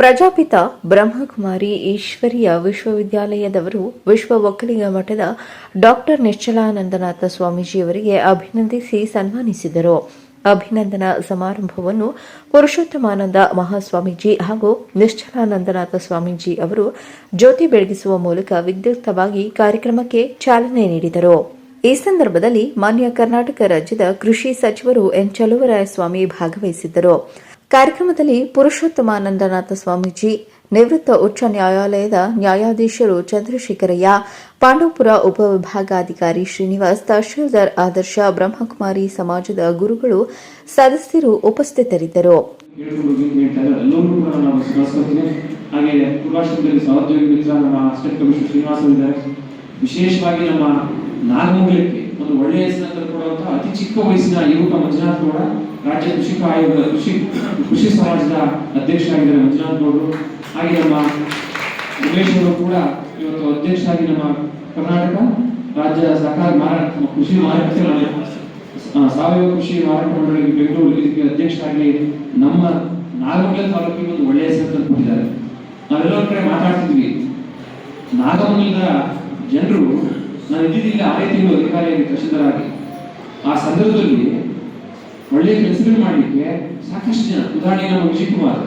ಪ್ರಜಾಪಿತ ಬ್ರಹ್ಮಕುಮಾರಿ ಈಶ್ವರಿಯ ವಿಶ್ವವಿದ್ಯಾಲಯದವರು ವಿಶ್ವ ಒಕ್ಕಲಿಗ ಮಠದ ಡಾಕ್ಟರ್ ನಿಶ್ಚಲಾನಂದನಾಥ ಸ್ವಾಮೀಜಿಯವರಿಗೆ ಅಭಿನಂದಿಸಿ ಸನ್ಮಾನಿಸಿದರು. ಅಭಿನಂದನಾ ಸಮಾರಂಭವನ್ನು ಪುರುಷೋತ್ತಮಾನಂದ ಮಹಾಸ್ವಾಮೀಜಿ ಹಾಗೂ ನಿಶ್ಚಲಾನಂದನಾಥ ಸ್ವಾಮೀಜಿ ಅವರು ಜ್ಯೋತಿ ಬೆಳಗಿಸುವ ಮೂಲಕ ವಿದ್ಯುಕ್ತವಾಗಿ ಕಾರ್ಯಕ್ರಮಕ್ಕೆ ಚಾಲನೆ ನೀಡಿದರು. ಈ ಸಂದರ್ಭದಲ್ಲಿ ಮಾನ್ಯ ಕರ್ನಾಟಕ ರಾಜ್ಯದ ಕೃಷಿ ಸಚಿವರು ಎನ್ ಚಲುವರಾಯಸ್ವಾಮಿ ಭಾಗವಹಿಸಿದ್ದರು. ಕಾರ್ಯಕ್ರಮದಲ್ಲಿ ಪುರುಷೋತ್ತಮಾನಂದನಾಥ ಸ್ವಾಮೀಜಿ, ನಿವೃತ್ತ ಉಚ್ಚ ನ್ಯಾಯಾಲಯದ ನ್ಯಾಯಾಧೀಶರು ಚಂದ್ರಶೇಖರಯ್ಯ, ಪಾಂಡವಪುರ ಉಪವಿಭಾಗಾಧಿಕಾರಿ ಶ್ರೀನಿವಾಸ್, ತಹಶೀಲ್ದಾರ್ ಆದರ್ಶ ಬ್ರಹ್ಮಕುಮಾರಿ ಸಮಾಜದ ಗುರುಗಳು ಸದಸ್ಯರು ಉಪಸ್ಥಿತರಿದ್ದರು. ವಿಶೇಷವಾಗಿ ನಮ್ಮ ಒಂದು ಒಳ್ಳೆಯ ತಂದುಕೊಡುವಂತಹ ಅತಿ ಚಿಕ್ಕ ವಯಸ್ಸಿನ ಯುವಕ ಮಂಜುನಾಥ್ ಗೌಡ, ರಾಜ್ಯ ಕೃಷಿಕ ಆಯೋಗ ಕೃಷಿ ಕೃಷಿ ಸಮಾಜದ ಅಧ್ಯಕ್ಷರಾಗಿದ್ದಾರೆ ಮಂಜುನಾಥ್ ಗೌಡರು. ಹಾಗೆ ನಮ್ಮ ಉಮೇಶ್ ಅವರು ಕೂಡ ಇವತ್ತು ಅಧ್ಯಕ್ಷರಾಗಿ ನಮ್ಮ ಕರ್ನಾಟಕ ರಾಜ್ಯ ಸಹಕಾರ ಮಾರಾಟ, ಕೃಷಿ ಮಾರುಕಟ್ಟೆ ಸಾವಯವ ಕೃಷಿ ಮಾರಾಟ ಮಂಡಳಿ ಬೆಂಗಳೂರು ಇದಕ್ಕೆ ಅಧ್ಯಕ್ಷರಾಗಿ ನಮ್ಮ ನಾಗಮಂಗಲ ತಾಲೂಕಿಗೆ ಒಂದು ಒಳ್ಳೆಯ ಹೆಸರು ತಂದುಕೊಂಡಿದ್ದಾರೆ ನಾವೆಲ್ಲ ಕಡೆ ಮಾತಾಡ್ತಿದ್ವಿ. ನಾಗಮಂಗಲದ ಜನರು ನಾನು ಇದ್ದಿದ್ದಿಲ್ಲ ಆರೇ ತಿಂಗಳು ಅಧಿಕಾರಿಯಾಗಿ ತಹಶೀಲ್ದಾರಾಗಿ ಆ ಸಂದರ್ಭದಲ್ಲಿ ಒಳ್ಳೆಯ ಕೆಲಸಗಳು ಮಾಡಲಿಕ್ಕೆ ಸಾಕಷ್ಟು ಜನ, ಉದಾಹರಣೆಗೆ ನಮ್ಮ ವಿಜಯ್ ಕುಮಾರ್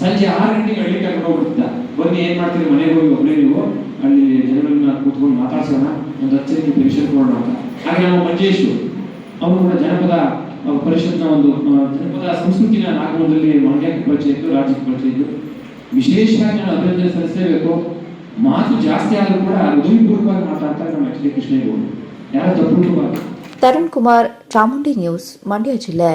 ಸಂಜೆ ಆರು ಗಂಟೆಗೆ ಹಳ್ಳಿ ಕರ್ಕೊಂಡು ಹೋಗ್ಬಿಡ್ತ. ಬನ್ನಿ, ಏನ್ ಮಾಡ್ತೀರಿ? ಮನೆಗೆ ಹೋಗಿ ಒಬ್ಬರೇ ನೀವು. ಅಲ್ಲಿ ಜನಗಳನ್ನ ಕೂತ್ಕೊಂಡು ಮಾತಾಡ್ಸೋಣ. ಒಂದು ಹಚ್ಚರಿಗೆ ಪೆನ್ಷನ್ ಕೊಡೋಣ ಅಂತ. ಹಾಗೆ ನಮ್ಮ ಮಂಜೇಶ್ ಅವರು ಕೂಡ ಜನಪದ ಪರಿಷತ್ನ ಒಂದು ಜನಪದ ಸಂಸ್ಕೃತಿನ ನಾಗಮದಲ್ಲಿ ಮಂಡ್ಯಕ್ಕೆ ಪರಿಚಯ ಇತ್ತು ರಾಜ್ಯಕ್ಕೆ ಪರಿಚಯ ಇತ್ತು ವಿಶೇಷವಾಗಿ ನಾನು ಅಭಿನಂದನೆ ಸಲ್ಲಿಸಲೇಬೇಕು. ಮಾತು ಜಾಸ್ತಿ ಆದರೂ ಕೂಡ ಹೃದಯಪೂರ್ವಕವಾಗಿ ಮಾತಾಡ್ತಾರೆ ನಮ್ಮ ಎಚ್ ಡಿ ಕೃಷ್ಣೇಗೌಡರು ಯಾರೋ ತಪ್ಪು తరుణ్ కుమార్ చాముండి న్యూస్ మండ్య జిల్లా